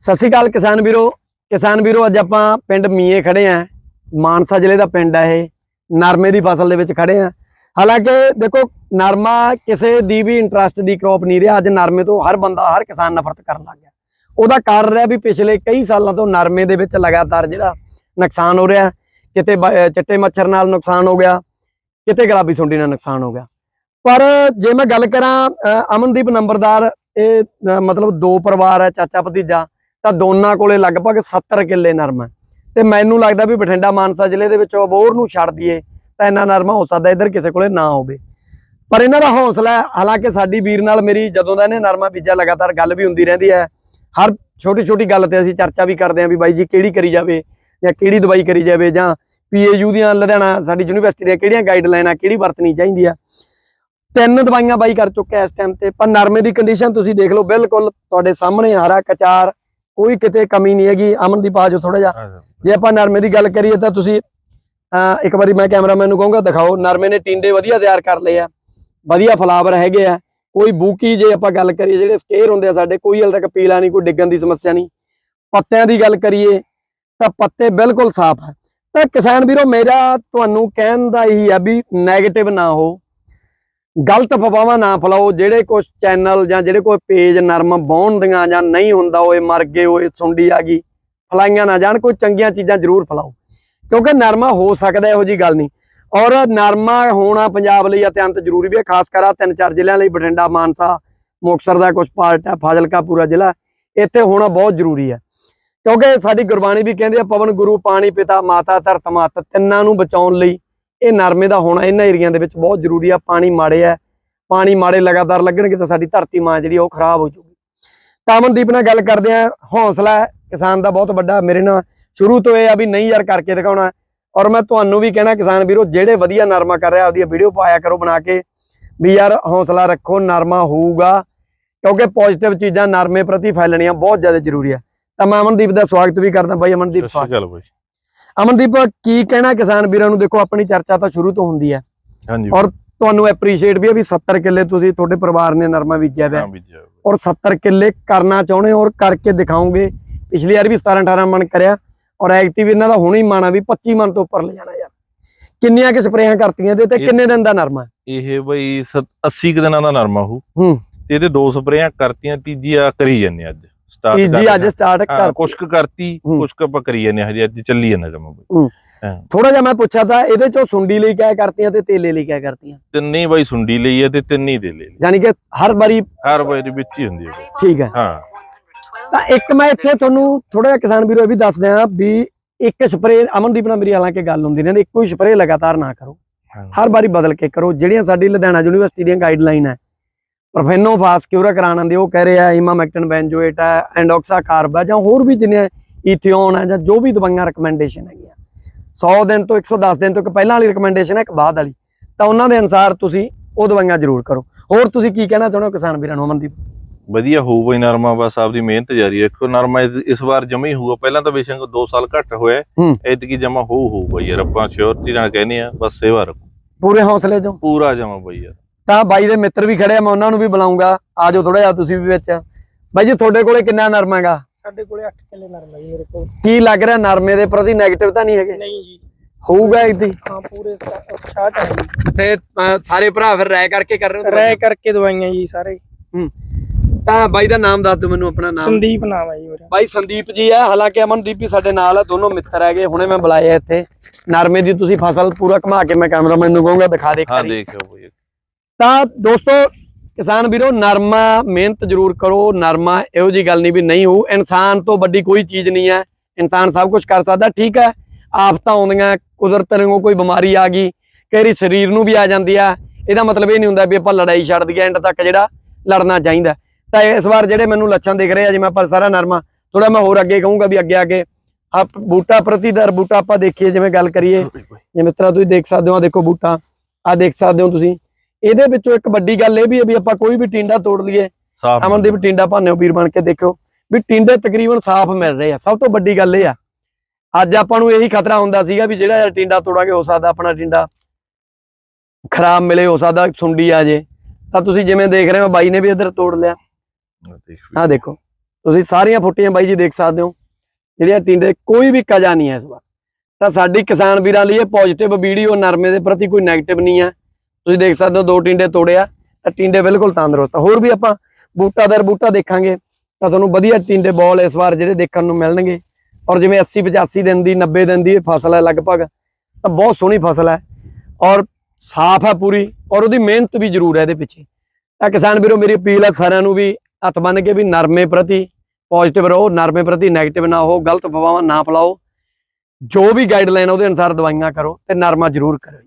ਸਤਿ ਸ਼੍ਰੀ ਅਕਾਲ ਕਿਸਾਨ ਵੀਰੋ। ਕਿਸਾਨ ਵੀਰੋ, ਅੱਜ ਆਪਾਂ ਪਿੰਡ ਮੀਏ ਖੜੇ ਆਂ। ਮਾਨਸਾ ਜ਼ਿਲ੍ਹੇ ਦਾ ਪਿੰਡ ਹੈ ਇਹ। ਨਰਮੇ ਦੀ ਫਸਲ ਦੇ ਵਿੱਚ ਖੜੇ ਆਂ। ਹਾਲਾਂਕਿ ਦੇਖੋ, ਨਰਮਾ ਕਿਸੇ ਦੀ ਵੀ ਇੰਟਰਸਟ ਦੀ ਕ੍ਰੌਪ ਨਹੀਂ ਰਿਹਾ। ਅੱਜ ਨਰਮੇ ਤੋਂ ਹਰ ਬੰਦਾ, ਹਰ ਕਿਸਾਨ ਨਫ਼ਰਤ ਕਰਨ ਲੱਗ ਗਿਆ। ਉਹਦਾ ਕਾਰਨ ਰਿਹਾ ਵੀ ਪਿਛਲੇ ਕਈ ਸਾਲਾਂ ਤੋਂ ਨਰਮੇ ਦੇ ਵਿੱਚ ਲਗਾਤਾਰ ਜਿਹੜਾ ਨੁਕਸਾਨ ਹੋ ਰਿਹਾ। ਕਿਤੇ ਬ- ਚਿੱਟੇ ਮੱਛਰ ਨਾਲ ਨੁਕਸਾਨ ਹੋ ਗਿਆ। ਕਿਤੇ ਗੁਲਾਬੀ ਸੁੰਡੀ ਨਾਲ ਨੁਕਸਾਨ ਹੋ ਗਿਆ। ਪਰ ਜੇ ਮੈਂ ਗੱਲ ਕਰਾਂ ਅਮਨਦੀਪ ਨੰਬਰਦਾਰ, ਇਹ ਮਤਲਬ ਦੋ ਪਰਿਵਾਰ ਹੈ ਚਾਚਾ ਭਤੀਜਾ ਤਾਂ ਦੋਨਾਂ ਕੋਲੇ ਲਗਭਗ 70 ਕਿੱਲੇ ਨਰਮਾ ਤੇ ਮੈਨੂੰ ਲੱਗਦਾ ਵੀ ਬਠਿੰਡਾ ਮਾਨਸਾ ਜ਼ਿਲ੍ਹੇ ਦੇ ਵਿੱਚੋਂ ਅਬੋਰ ਨੂੰ ਛੱਡ ਦਈਏ, ਤਾਂ ਇੰਨਾ ਨਰਮਾ ਹੋ ਸਕਦਾ ਇੱਧਰ ਕਿਸੇ ਕੋਲੇ ਨਾ ਹੋਵੇ। ਪਰ ਇਹਨਾਂ ਦਾ ਹੌਸਲਾ ਹਾਲਾਂਕਿ ਸਾਡੀ ਵੀਰ ਨਾਲ ਮੇਰੀ ਜਦੋਂ ਦਾ ਇਹਨੇ ਨਰਮਾ ਬੀਜਾ ਲਗਾਤਾਰ ਗੱਲ ਵੀ ਹੁੰਦੀ ਰਹਿੰਦੀ ਹੈ। ਹਰ ਛੋਟੀ ਛੋਟੀ ਗੱਲ ਤੇ ਅਸੀਂ ਚਰਚਾ ਵੀ ਕਰਦੇ ਹਾਂ ਵੀ ਬਾਈ ਜੀ ਕਿਹੜੀ ਕਰੀ ਜਾਵੇ ਜਾਂ ਕਿਹੜੀ ਦਵਾਈ ਕਰੀ ਜਾਵੇ ਜਾਂ ਪੀਏਯੂ ਦੀਆਂ ਲੁਧਿਆਣਾ ਸਾਡੀ ਯੂਨੀਵਰਸਿਟੀ ਦੀਆਂ ਕਿਹੜੀਆਂ ਗਾਈਡਲਾਈਨਾਂ ਕਿਹੜੀ ਵਰਤਣੀ ਚਾਹੀਦੀ ਆ। ਤਿੰਨ ਦਵਾਈਆਂ ਬਾਈ ਕਰ ਚੁੱਕਿਆ ਇਸ ਟਾਈਮ ਤੇ, ਪਰ ਨਰਮੇ ਦੀ ਕੰਡੀਸ਼ਨ ਤੁਸੀਂ ਦੇਖ ਲਓ, ਬਿਲਕੁਲ ਤੁਹਾਡੇ ਸਾਹਮਣੇ ਹਰਾ ਕਚਾਰ ਕੋਈ ਕਿਤੇ ਕਮੀ ਨਹੀਂ ਹੈਗੀ ਅਮਨਦੀਪ ਆ ਜਾਓ ਥੋੜਾ ਜਿਹਾ। ਜੇ ਆਪਾਂ ਨਰਮੇ ਦੀ ਗੱਲ ਕਰੀਏ ਤਾਂ ਤੁਸੀਂ ਇੱਕ ਵਾਰੀ ਮੈਂ ਕੈਮਰਾਮੈਨ ਨੂੰ ਕਹੂੰਗਾ ਦਿਖਾਓ ਨਰਮੇ ਨੇ ਟਿੰਡੇ ਵਧੀਆ ਤਿਆਰ ਕਰ ਲਏ ਆ ਵਧੀਆ ਫਲਾਵਰ ਹੈਗੇ ਆ। ਕੋਈ ਬੂਕੀ ਜੇ ਆਪਾਂ ਗੱਲ ਕਰੀਏ ਜਿਹੜੇ ਸਕੇਅਰ ਹੁੰਦੇ ਆ ਸਾਡੇ ਕੋਈ ਹਲ ਤੱਕ ਪੀਲਾ ਨਹੀਂ ਕੋਈ ਡਿੱਗਣ ਦੀ ਸਮੱਸਿਆ ਨਹੀਂ। ਪੱਤਿਆਂ ਦੀ ਗੱਲ ਕਰੀਏ ਤਾਂ ਪੱਤੇ ਬਿਲਕੁਲ ਸਾਫ਼ ਹੈ ਤਾਂ ਕਿਸਾਨ ਵੀਰੋ ਮੇਰਾ ਤੁਹਾਨੂੰ ਕਹਿਣ ਦਾ ਇਹੀ ਆ ਵੀ 네ਗੇਟਿਵ ਨਾ ਹੋ। ਗਲਤ ਅਫਵਾਹਾਂ ਨਾ ਫਲਾਓ, ਜਿਹੜੇ ਕੁਝ ਚੈਨਲ ਜਾਂ ਜਿਹੜੇ ਕੋਈ ਪੇਜ ਨਰਮ ਬਾਉਣਦੀਆਂ ਜਾਂ ਨਹੀਂ ਹੁੰਦਾ, ਓਏ ਮਰ ਗਏ, ਓਏ ਸੁੰਡੀ ਆ ਗਈ, ਫਲਾਈਆਂ ਨਾ ਜਾਣ, ਕੋਈ ਚੰਗੀਆਂ ਚੀਜ਼ਾਂ ਜ਼ਰੂਰ ਫਲਾਓ। ਕਿਉਂਕਿ ਨਰਮਾ ਹੋ ਸਕਦਾ, ਇਹੋ ਜੀ ਗੱਲ ਨਹੀਂ। ਔਰ ਨਰਮਾ ਹੋਣਾ ਪੰਜਾਬ ਲਈ ਅਤਿਅੰਤ ਜ਼ਰੂਰੀ ਵੀ ਹੈ, ਖਾਸ ਕਰ ਆ ਤਿੰਨ ਚਾਰ ਜ਼ਿਲ੍ਹਿਆਂ ਲਈ, ਬਠਿੰਡਾ, ਮਾਨਸਾ, ਮੁਕਤਸਰ ਦਾ ਕੁਝ ਪਾਰਟ ਹੈ, ਫਾਜ਼ਿਲਕਾ ਪੂਰਾ ਜ਼ਿਲ੍ਹਾ, ਇੱਥੇ ਹੋਣਾ ਬਹੁਤ ਜ਼ਰੂਰੀ ਹੈ। ਕਿਉਂਕਿ ਸਾਡੀ ਗੁਰਬਾਣੀ ਵੀ ਕਹਿੰਦੀ ਆ ਪਵਨ ਗੁਰੂ, ਪਾਣੀ ਪਿਤਾ, ਮਾਤਾ ਧਰਤ ਮਤ, ਤਿੰਨਾਂ ਨੂੰ ਬਚਾਉਣ ਲਈ ਇਹ ਨਰਮੇ ਦਾ ਹੋਣਾ ਇਹਨਾਂ ਏਰੀਆ ਦੇ ਵਿੱਚ ਬਹੁਤ ਜ਼ਰੂਰੀ ਆ, ਪਾਣੀ ਮਾੜੇ ਆ, ਪਾਣੀ ਮਾੜੇ ਲਗਾਤਾਰ ਲੱਗਣਗੇ ਤਾਂ ਸਾਡੀ ਧਰਤੀ ਮਾਂ ਜਿਹੜੀ ਉਹ ਖਰਾਬ ਹੋ ਜਾਊਗੀ। ਤਾਂ ਅਮਨਦੀਪ ਨਾਲ ਗੱਲ ਕਰਦੇ ਆ, ਹੌਸਲਾ ਕਿਸਾਨ ਦਾ ਬਹੁਤ ਵੱਡਾ, ਮੇਰੇ ਨਾਲ ਸ਼ੁਰੂ ਤੋਂ ਇਹ ਆ ਵੀ ਨਹੀਂ ਯਾਰ ਕਰਕੇ ਦਿਖਾਉਣਾ। ਔਰ ਮੈਂ ਤੁਹਾਨੂੰ ਵੀ ਕਹਿਣਾ, ਕਿਸਾਨ ਵੀਰੋ, ਜਿਹੜੇ ਵਧੀਆ ਨਰਮਾ ਕਰ ਰਿਹਾ ਆਪਦੀ ਵੀਡੀਓ ਪਾਇਆ ਕਰੋ ਬਣਾ ਕੇ, ਵੀ ਯਾਰ ਹੌਸਲਾ ਰੱਖੋ, ਨਰਮਾ ਹੋਊਗਾ, ਕਿਉਂਕਿ ਪੋਜ਼ਿਟਿਵ ਚੀਜ਼ਾਂ ਨਰਮੇ ਪ੍ਰਤੀ ਫੈਲਣੀਆਂ ਬਹੁਤ ਜ਼ਿਆਦਾ ਜ਼ਰੂਰੀ ਆ। ਤਾਂ ਮੈਂ ਅਮਨਦੀਪ ਦਾ ਸਵਾਗਤ ਵੀ ਕਰਦਾ, ਬਾਈ ਅਮਨਦੀਪ ਸਵਾਗਤ ਚੱਲ ਬਾਈ। ਅਮਨਦੀਪ ਕੀ ਕਹਿਣਾ ਕਿਸਾਨ ਵੀਰਾਂ ਨੂੰ? ਦੇਖੋ ਆਪਣੀ ਚਰਚਾ ਤਾਂ ਸ਼ੁਰੂ ਤੋਂ ਹੁੰਦੀ ਹੈ। ਹਾਂਜੀ। ਔਰ ਤੁਹਾਨੂੰ ਐਪਰੀਸ਼ੀਏਟ ਵੀ ਹੈ ਵੀ 70 ਕਿੱਲੇ ਤੁਸੀਂ ਤੁਹਾਡੇ ਪਰਿਵਾਰ ਨੇ ਨਰਮਾ ਬੀਜਿਆ ਹੋਇਆ ਔਰ 70 ਕਿੱਲੇ ਕਰਨਾ ਚਾਹੁੰਦੇ ਔਰ ਕਰਕੇ ਦਿਖਾਓਗੇ। ਪਿਛਲੀ ਵਾਰ ਵੀ 17 18 ਮਣ ਕਰਿਆ। ਔਰ ਐਕਟਿਵ ਇਹਨਾਂ ਦਾ ਹੁਣ ਹੀ ਮਾਣਾ ਵੀ 25 ਮਣ ਤੋਂ ਉੱਪਰ ਲੈ ਜਾਣਾ ਯਾਰ। ਕਿੰਨੀਆਂ ਕਿ ਸਪਰੇਆਂ ਕਰਤੀਆਂ ਤੇ? ਤੇ ਕਿੰਨੇ ਦਿਨ ਦਾ ਨਰਮਾ? ਇਹ ਬਈ 80 ਕੁ ਦਿਨਾਂ ਦਾ ਨਰਮਾ ਹੂ ਹੂੰ। ਤੇ ਇਹਦੇ ਦੋ ਸਪਰੇਆਂ ਕਰਤੀਆਂ ਤੀਜੀ ਆ ਕਰੀ ਜਾਂਦੇ ਅੱਜ। ਸਟਾਰਟ ਤੀਜੀ ਅੱਜ ਸਟਾਰਟ ਕਰ ਕੁਛ ਕਰਤੀ। ਕੁਛ ਆਪਾਂ ਕਰੀ ਜਾਂਦੇ ਹਜੇ ਅੱਜ ਚੱਲੀ ਜਾਂਦਾ ਜਮਾ ਬਈ ਥੋੜਾ ਜਿਹਾ ਮੈਂ ਪੁੱਛਿਆ ਤਾਂ ਇਹਦੇ ਚੋਂ ਸੁੰਡੀ ਲਈ ਕਿਆ ਕਰਤੀਆਂ ਤੇ ਤੇਲੇ ਲਈ ਕਿਆ ਕਰਤੀਆਂ? ਤਿੰਨੇ ਬਾਈ ਸੁੰਡੀ ਲਈ ਹੈ ਤੇ ਤਿੰਨੇ ਹੀ ਦੇ ਲੈ ਲਈ। ਯਾਨੀ ਕਿ ਹਰ ਵਾਰੀ ਹਰ ਦੇ ਵਿੱਚ ਹੀ ਹੁੰਦੀ ਹੈ। ਠੀਕ ਹੈ। ਹਾਂ। ਤਾਂ ਇੱਕ ਮੈਂ ਇੱਥੇ ਤੁਹਾਨੂੰ ਥੋੜਾ ਜਿਹਾ ਕਿਸਾਨ ਵੀਰੋ ਇਹ ਵੀ ਦੱਸ ਦਿਆਂ ਵੀ ਇੱਕ ਸਪਰੇ ਅਮਨਦੀਪ ਨਾਲ ਮੇਰੀ ਹਾਲਾਂਕਿ ਗੱਲ ਹੁੰਦੀ ਰਹਿੰਦੀ ਇੱਕੋ ਹੀ ਸਪਰੇ ਲਗਾਤਾਰ ਨਾ ਕਰੋ। ਹਰ ਵਾਰੀ ਬਦਲ ਕੇ ਕਰੋ ਜਿਹੜੀਆਂ ਸਾਡੀ ਲੁਧਿਆਣਾ ਯੂਨੀਵਰਸਿਟੀ ਦੀਆਂ ਗਾਈਡਲਾਈਨ ਹੈ। ਪ੍ਰੋਫੈਨੋਫਾਸ ਕਿਉਰਾ ਕਰਾਣ ਆਂਦੇ ਉਹ ਕਹਿ ਰਿਹਾ ਇਮਾਮੈਕਟਨ ਬੈਂਜੋਏਟ ਹੈ ਐਂਡੋਕਸਾ ਕਾਰਬ ਜਾਂ ਹੋਰ ਵੀ ਜਿੰਨੇ ਇਥਿਓਨ ਹੈ ਜਾਂ ਜੋ ਵੀ ਦਵਾਈਆਂ ਰეკਮੈਂਡੇਸ਼ਨ ਹੈਗੀਆਂ। 100 ਦਿਨ ਤੋਂ 110 ਦਿਨ ਤੋਂ ਇੱਕ ਪਹਿਲਾਂ ਵਾਲੀ ਰეკਮੈਂਡੇਸ਼ਨ ਹੈ ਇੱਕ ਬਾਅਦ ਵਾਲੀ। ਤਾਂ ਉਹਨਾਂ ਦੇ ਅਨਸਾਰ ਤੁਸੀਂ ਉਹ ਦਵਾਈਆਂ ਜ਼ਰੂਰ ਕਰੋ। ਹੋਰ ਤੁਸੀਂ ਕੀ ਕਹਿਣਾ ਚਾਹੁੰਦੇ ਹੋ ਕਿਸਾਨ ਵੀਰਾਂ ਨੂੰ ਅਮਨਦੀਪ? ਵਧੀਆ ਹੋਊਗਾ ਨਰਮਾ ਬਸ ਆਪਦੀ ਮਿਹਨਤ ਜਾਰੀ ਰੱਖੋ। ਨਰਮਾ ਇਸ ਵਾਰ ਜਮਾ ਹੀ ਹੋਊਗਾ। ਪਹਿਲਾਂ ਤਾਂ ਬੇਸ਼ੱਕ 2 ਸਾਲ ਘੱਟ ਹੋਇਆ ਐਤਕੀ ਜਮਾ ਹੋ ਹੋਊਗਾ ਯਾਰ ਆਪਾਂ ਸ਼ੋਰਟੀ ਨਾਲ ਕਹਿੰਦੇ ਆ ਬਸ ਸੇਵਾ ਰੱਖੋ। ਪੂਰੇ ਹੌਸਲੇ ਜੋ ਪੂਰਾ ਜਮਾ ਬਈ ਤਾਂ ਬਾਈ ਦੇ ਮਿੱਤਰ ਵੀ ਖੜੇ ਆ ਮੈਂ ਉਹਨਾਂ ਨੂੰ ਵੀ ਬੁਲਾਉਂਗਾ। ਆਜੋ ਥੋੜਾ ਜਿਹਾ ਤੁਸੀਂ ਵੀ ਵਿੱਚ। ਬਾਈ ਜੀ ਤੁਹਾਡੇ ਕੋਲੇ ਕਿੰਨਾ ਨਰਮਾ ਹੈਗਾ? ਸਾਡੇ ਕੋਲੇ 8 ਕਿੱਲੇ ਨਰਮਾ ਜੀ ਮੇਰੇ ਕੋਲ। ਕੀ ਲੱਗ ਰਿਹਾ ਨਰਮੇ ਦੇ ਪ੍ਰਤੀ? 네ਗੇਟਿਵ ਤਾਂ ਨਹੀਂ ਹੈਗੇ? ਨਹੀਂ ਜੀ। ਹੋਊਗਾ ਇਦੀ ਹਾਂ ਪੂਰੇ ਉਤਸ਼ਾਹ ਚ ਆ ਤੇ ਸਾਰੇ ਭਰਾ ਫਿਰ ਰਾਇ ਕਰਕੇ ਕਰ ਰਹੇ ਹੋ ਰਹਿ ਕਰਕੇ ਦਵਾਈਆਂ ਜੀ ਸਾਰੇ। ਤਾਂ ਬਾਈ ਦਾ ਨਾਮ ਦੱਸ ਦਿਓ ਮੈਨੂੰ ਆਪਣਾ ਨਾਮ। ਸੰਦੀਪ ਨਾਮ ਹੈ ਜੀ ਮੇਰਾ। ਬਾਈ ਸੰਦੀਪ ਜੀ ਹੈ ਹਾਲਾਂਕਿ ਅਮਨਦੀਪ ਵੀ ਸਾਡੇ ਨਾਲ ਹੈ ਦੋਨੋਂ ਮਿੱਤਰ ਹੈਗੇ ਹੁਣੇ ਮੈਂ ਬੁਲਾਏ ਆ ਇੱਥੇ। ਨਰਮੇ ਦੀ ਤੁਸੀਂ ਫਸਲ ਪੂਰਾ ਘੁਮਾ ਕੇ ਮੈਂ ਕੈਮਰਾਮੈਨ ਨੂੰ ਕਹੂੰਗਾ ਦਿਖਾ ਦੇ ਹਾਂ। ਦੇਖਿਓ ਬਈ। ਤਾਂ ਦੋਸਤੋ ਕਿਸਾਨ ਵੀਰੋ ਨਰਮਾ ਮਿਹਨਤ ਜ਼ਰੂਰ ਕਰੋ। ਨਰਮਾ ਇਹੋ ਜੀ ਗੱਲ ਨਹੀਂ ਵੀ ਨਹੀਂ ਹੋਊ। ਇਨਸਾਨ ਤੋਂ ਵੱਡੀ ਕੋਈ ਚੀਜ਼ ਨਹੀਂ ਹੈ। ਇਨਸਾਨ ਸਭ ਕੁਝ ਕਰ ਸਕਦਾ ਠੀਕ ਹੈ। ਆਫਤਾਂ ਆਉਂਦੀਆਂ ਕੁਦਰਤ ਨੂੰ ਕੋਈ ਬਿਮਾਰੀ ਆ ਗਈ ਕਈ ਸਰੀਰ ਨੂੰ ਵੀ ਆ ਜਾਂਦੀ ਆ। ਇਹਦਾ ਮਤਲਬ ਇਹ ਨਹੀਂ ਹੁੰਦਾ ਵੀ ਆਪਾਂ ਲੜਾਈ ਛੱਡ ਦਈਏ ਐਂਡ ਤੱਕ ਜਿਹੜਾ ਲੜਨਾ ਚਾਹੀਦਾ। ਤਾਂ ਇਸ ਵਾਰ ਜਿਹੜੇ ਮੈਨੂੰ ਲੱਛਣ ਦਿਖ ਰਹੇ ਆ ਜਿਵੇਂ ਆਪਾਂ ਸਾਰਾ ਨਰਮਾ ਥੋੜਾ ਮੈਂ ਹੋਰ ਅੱਗੇ ਕਹੂੰਗਾ ਵੀ ਅੱਗੇ ਅੱਗੇ। ਆ ਬੂਟਾ ਪ੍ਰਤੀ ਦਰ ਬੂਟਾ ਆਪਾਂ ਦੇਖੀਏ ਜਿਵੇਂ ਗੱਲ ਕਰੀਏ। ਜੇ। ਮਿੱਤਰਾ ਤੁਸੀਂ ਦੇਖ ਸਕਦੇ ਹੋ ਆ ਦੇਖੋ ਬੂਟਾ। ਆ ਦੇਖ ਸਕਦੇ ਹੋ ਤੁਸੀਂ। ਇਹਦੇ ਵਿੱਚੋਂ ਇੱਕ ਵੱਡੀ ਗੱਲ ਇਹ ਵੀ ਹੈ ਵੀ ਆਪਾਂ ਕੋਈ ਵੀ ਟਿੰਡਾ ਤੋੜ ਲਈਏ ਅਮਨਦੀਪ ਟਿੰਡਾ ਭਾਨਿਓ ਵੀਰ ਬਣ ਕੇ ਦੇਖਿਓ ਵੀ ਟਿੰਡੇ ਤਕਰੀਬਨ ਸਾਫ਼ ਮਿਲ ਰਹੇ ਆ। ਸਭ ਤੋਂ ਵੱਡੀ ਗੱਲ ਇਹ ਆ ਅੱਜ ਆਪਾਂ ਨੂੰ ਇਹੀ ਖਤਰਾ ਹੁੰਦਾ ਸੀਗਾ ਵੀ ਜਿਹੜਾ ਯਾਰ ਟਿੰਡਾ ਤੋੜਾਂਗੇ ਹੋ ਸਕਦਾ ਆਪਣਾ ਟਿੰਡਾ ਖਰਾਬ ਮਿਲੇ ਹੋ ਸਕਦਾ ਸੁੰਡੀ ਆ ਜੇ। ਤਾਂ ਤੁਸੀਂ ਜਿਵੇਂ ਦੇਖ ਰਹੇ ਹੋ ਬਾਈ ਨੇ ਵੀ ਇੱਧਰ ਤੋੜ ਲਿਆ। ਆਹ ਦੇਖੋ ਤੁਸੀਂ ਸਾਰੀਆਂ ਫੁੱਟੀਆਂ ਬਾਈ ਜੀ ਦੇਖ ਸਕਦੇ ਹੋ ਜਿਹੜੀਆਂ ਟਿੰਡੇ ਕੋਈ ਵੀ ਕਜਾ ਨਹੀਂ ਹੈ ਇਸ ਵਾਰ। ਤਾਂ ਸਾਡੀ ਕਿਸਾਨ ਵੀਰਾਂ ਲਈ ਇਹ ਪੋਜ਼ਿਟਿਵ ਵੀਡੀਓ ਨਰਮੇ ਦੇ ਪ੍ਰਤੀ ਕੋਈ 네ਗੇਟਿਵ ਨਹੀਂ ਹੈ। ਤੁਸੀਂ ਦੇਖ ਸਕਦੇ ਹੋ ਦੋ ਟਿੰਡੇ ਤੋੜਿਆ ਤਾਂ ਟਿੰਡੇ ਬਿਲਕੁਲ ਤੰਦਰੁਸਤ ਹੋਰ ਵੀ ਆਪਾਂ ਬੂਟਾ ਦਰ ਬੂਟਾ ਦੇਖਾਂਗੇ, ਤਾਂ ਤੁਹਾਨੂੰ ਵਧੀਆ ਟਿੰਡੇ ਬੋਲ ਇਸ ਵਾਰ ਜਿਹੜੇ ਦੇਖਣ ਨੂੰ ਮਿਲਣਗੇ। ਔਰ ਜਿਵੇਂ 80 85 ਦਿਨ ਦੀ 90 ਦਿਨ ਦੀ ਇਹ ਫਸਲ ਹੈ ਲਗਭਗ, ਤਾਂ ਬਹੁਤ ਸੋਹਣੀ ਫਸਲ ਹੈ। ਔਰ ਸਾਫ਼ ਹੈ ਪੂਰੀ, ਔਰ ਉਹਦੀ ਮਿਹਨਤ ਵੀ ਜ਼ਰੂਰ ਹੈ ਇਹਦੇ ਪਿੱਛੇ। ਤਾਂ ਕਿਸਾਨ ਵੀਰੋ, ਮੇਰੀ ਅਪੀਲ ਹੈ ਸਾਰਿਆਂ ਨੂੰ ਵੀ ਹੱਥ ਬੰਨ ਕੇ ਵੀ ਨਰਮੇ ਪ੍ਰਤੀ ਪੋਜ਼ਿਟਿਵ ਰਹੋ, ਨਰਮੇ ਪ੍ਰਤੀ 네ਗੇਟਿਵ ਨਾ ਹੋ, ਗਲਤ ਫਵਾਵਾਂ ਨਾ ਫੈਲਾਓ। ਜੋ ਵੀ ਗਾਈਡਲਾਈਨ ਉਹਦੇ ਅਨੁਸਾਰ ਦਵਾਈਆਂ ਕਰੋ ਤੇ ਨਰਮਾ ਜ਼ਰੂਰ ਕਰੋ